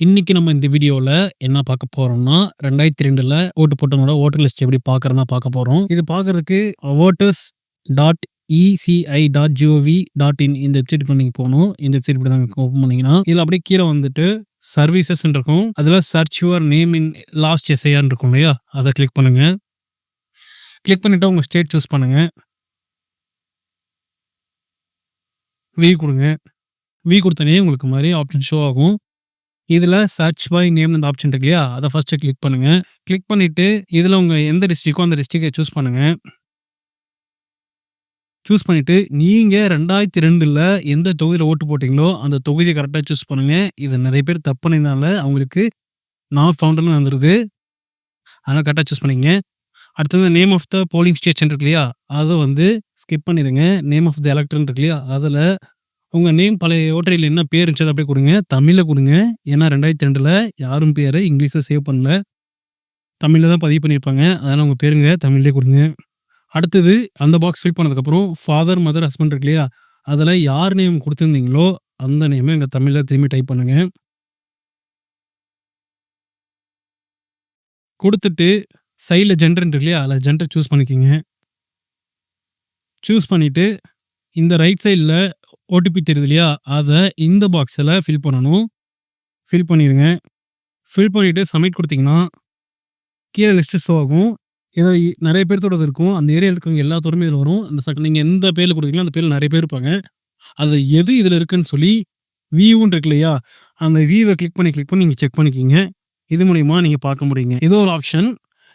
இன்னைக்கு நம்ம இந்த வீடியோல என்ன பார்க்க போறோம்னா, 2002ல ஓட்டு போட்டவங்களோட ஓட்டர் லிஸ்ட் எப்படி பார்க்குறதுன்னு பார்க்க போறோம். இது பார்க்கறதுக்கு voters dot ECI dot gov dot in இந்த வெப்சைட்க்குள்ள நீங்க போகணும் இந்த வெப்சைட் இப்படி ஓப்பன் பண்ணீங்கன்னா, இதுல அப்படியே கீழே வந்துட்டு சர்வீசஸ்ன்னு இருக்கும். அதுல search your name in last எஸ்ஐஆர்ன்னு இருக்கும் இல்லையா? அதை கிளிக் பண்ணுங்க. கிளிக் பண்ணிட்டு உங்க ஸ்டேட் சூஸ் பண்ணுங்க. வி கொடுங்க வி கொடுத்தனே உங்களுக்கு மாதிரி ஆப்ஷன் ஷோ ஆகும். இதில் சர்ச் பை நேம்னு அந்த ஆப்ஷன் இருக்கு இல்லையா? அதை ஃபஸ்ட்டு கிளிக் பண்ணுங்கள் கிளிக் பண்ணிவிட்டு இதில் உங்கள் எந்த டிஸ்ட்ரிக்கோ அந்த டிஸ்ட்ரிக்கை சூஸ் பண்ணுங்கள் சூஸ் பண்ணிவிட்டு நீங்கள் ரெண்டாயிரத்தி ரெண்டில் எந்த தொகுதியில் ஓட்டு போட்டிங்களோ அந்த தொகுதியை கரெக்டாக சூஸ் பண்ணுங்கள் இது நிறைய பேர் தப்புனதுனால அவங்களுக்கு நான் ஃபவுண்டர்னு வந்துடுது அதனால் கரெக்டாக சூஸ் பண்ணிங்க அடுத்தது name of the polling station இருக்கு இல்லையா? அதை வந்து ஸ்கிப் பண்ணிடுங்க நேம் ஆஃப் த எலக்ட்ரன் இருக்கு இல்லையா? அதில் உங்க நேம் பழைய ஓட்டர் என்ன பேர் இருந்துச்சு அத அப்படியே குடுங்க. தமிழ்ல குடுங்க. ஏன்னா 2002ல யாரும் பேர இங்கிலீஷ்ல சேவ் பண்ணல. தமிழ்ல தான் பதிவு பண்ணியிருப்பாங்க. அதனால உங்க பேருங்க தமிழ்லயே குடுங்க. அடுத்தது அந்த பாக்ஸ் ஃபில் பண்ணதுக்கப்புறம் ஃபாதர், மதர், ஹஸ்பண்ட் இருக்கு இல்லையா? அதில் யார் நேம் குடுத்திருந்தீங்களோ, அந்த நேம எங்கள் தமிழ்ல திரும்பி டைப் பண்ணுங்க. குடுத்துட்டு, சைட்ல ஜெண்டர் இருக்கு இல்லையா? அதில் ஜெண்டர் சூஸ் பண்ணிக்கங்க. சூஸ் பண்ணிட்டு, இந்த ரைட் சைட்ல ஓடிபி தெரியுது இல்லையா? அதை இந்த பாக்ஸில் ஃபில் பண்ணணும். ஃபில் பண்ணிடுங்க ஃபில் பண்ணிவிட்டு சப்மிட் கொடுத்தீங்கன்னா கீழே லிஸ்ட்டு ஷோ ஆகும். இதில் நிறைய பேர்த்தோடது இருக்கும். அந்த ஏரியாவில் இருக்கவங்க எல்லாத்தோருமே இதில் வரும். இந்த சக் நீங்கள் எந்த பேரில் கொடுக்குறீங்களோ அந்த பேரில் நிறைய பேர் இருப்பாங்க. அது எது இதில் இருக்குன்னு சொல்லி வியூன்னு இருக்கு இல்லையா? அந்த வியூவை கிளிக் பண்ணி கிளிக் பண்ணி நீங்கள் செக் பண்ணிக்கிங்க இது மூலிமா நீங்கள் பார்க்க முடியுங்க. இது ஒரு ஆப்ஷன்.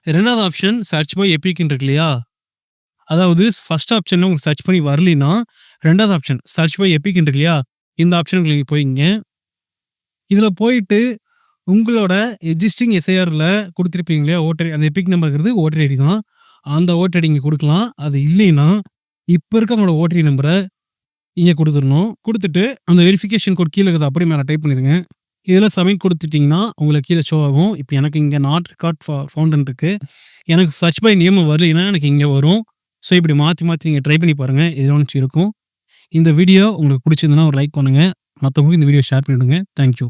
ரெண்டாவது ஆப்ஷன் சர்ச் பை எபிக்ன்னு இருக்கு இல்லையா? அதாவது ஃபர்ஸ்ட் ஆப்ஷன்ல உங்களுக்கு சர்ச் பண்ணி வரலைன்னா, ரெண்டாவது ஆப்ஷன் சர்ச் பை எபிக்ன்னு இல்லையா? இந்த ஆப்ஷனுக்கு நீங்கள் போய்க்கங்க. இதில் போயிட்டு, உங்களோட எக்ஸிஸ்டிங் எஸ்ஐஆரில் கொடுத்துருப்பீங்க இல்லையா? ஓட்டர் அந்த எபிக் நம்பருங்கிறது ஓட்டர் ஐடி தான். அந்த ஓட்டர் ஐடி இங்கே கொடுக்கலாம் அது இல்லைன்னா, இருக்க உங்களோட ஓட்டர் ஐடி இங்கே இங்க கொடுத்துட்டு அந்த வெரிஃபிகேஷன் கோட் கீழே இருக்கிறது அப்படியே மேலே டைப் பண்ணிடுங்க இதில் சப்மிட் கொடுத்துட்டிங்கன்னா உங்களுக்கு கீழே ஷோ ஆகும். இப்போ எனக்கு இங்கே நாட் ரெக்கார்ட் ஃப இருக்குது எனக்கு சர்ச் பை நேம் வரலைன்னா, எனக்கு இங்கே வரும். ஸோ இப்படி மாற்றி மாற்றி நீங்கள் ட்ரை பண்ணி பாருங்கள் ஏதோ ஒண்ணு இருக்கும். இந்த வீடியோ உங்களுக்கு பிடிச்சிருந்தனா ஒரு லைக் பண்ணுங்கள் மற்றவங்களுக்கு இந்த வீடியோ ஷேர் பண்ணிடுங்க. Thank you.